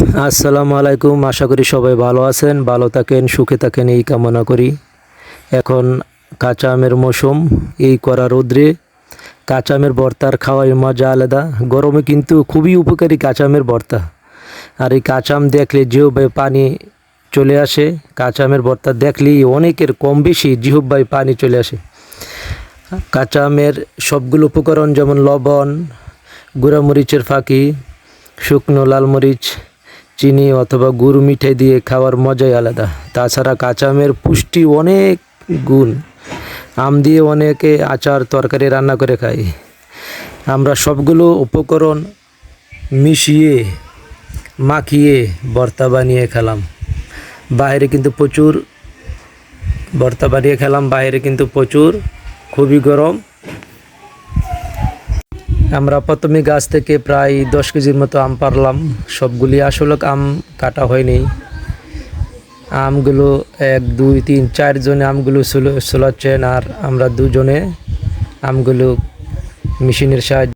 আসসালামু আলাইকুম, আশা করি সবাই ভালো আছেন, ভালো থাকেন, সুখে থাকেন, এই কামনা করি। এখন কাঁচা আমের মৌসুম, এই করা রোদ্রে কাঁচা আমের ভর্তার খাওয়াই মজা আলাদা। গরমে কিন্তু খুবই উপকারী কাঁচা আমের ভর্তা। আর এই কাঁচা আম দেখলে জিহ্বায় পানি চলে আসে। কাঁচা আমের ভর্তা দেখলেই অনেকের কম বেশি জিহ্বায় পানি চলে আসে। কাঁচা আমের সবগুলো উপকরণ যেমন লবণ, গুঁড়ামরিচের ফাঁকি, শুকনো লাল মরিচ চিনি অথবা গুড় মিঠাই দিয়ে খাওয়ার মজাই আলাদা। তাছাড়া কাঁচা আমের পুষ্টি অনেক গুণ। আম দিয়ে অনেকে আচার তরকারি রান্না করে খাই আমরা সবগুলো উপকরণ মিশিয়ে, মাখিয়ে ভর্তা বানিয়ে খেলাম। বাইরে কিন্তু প্রচুর ভর্তা বানিয়ে খেলাম, বাইরে কিন্তু প্রচুর, খুবই গরম। আমরা প্রথমে গাছ থেকে প্রায় দশ কেজির মতো আম পারলাম। সবগুলি আসলে আম কাটা হয়নি। আমগুলো এক, দুই, তিন চারজনে আমগুলো সোলাচ্ছেন আর আমরা দুজনে আমগুলো মেশিনের সাহায্যে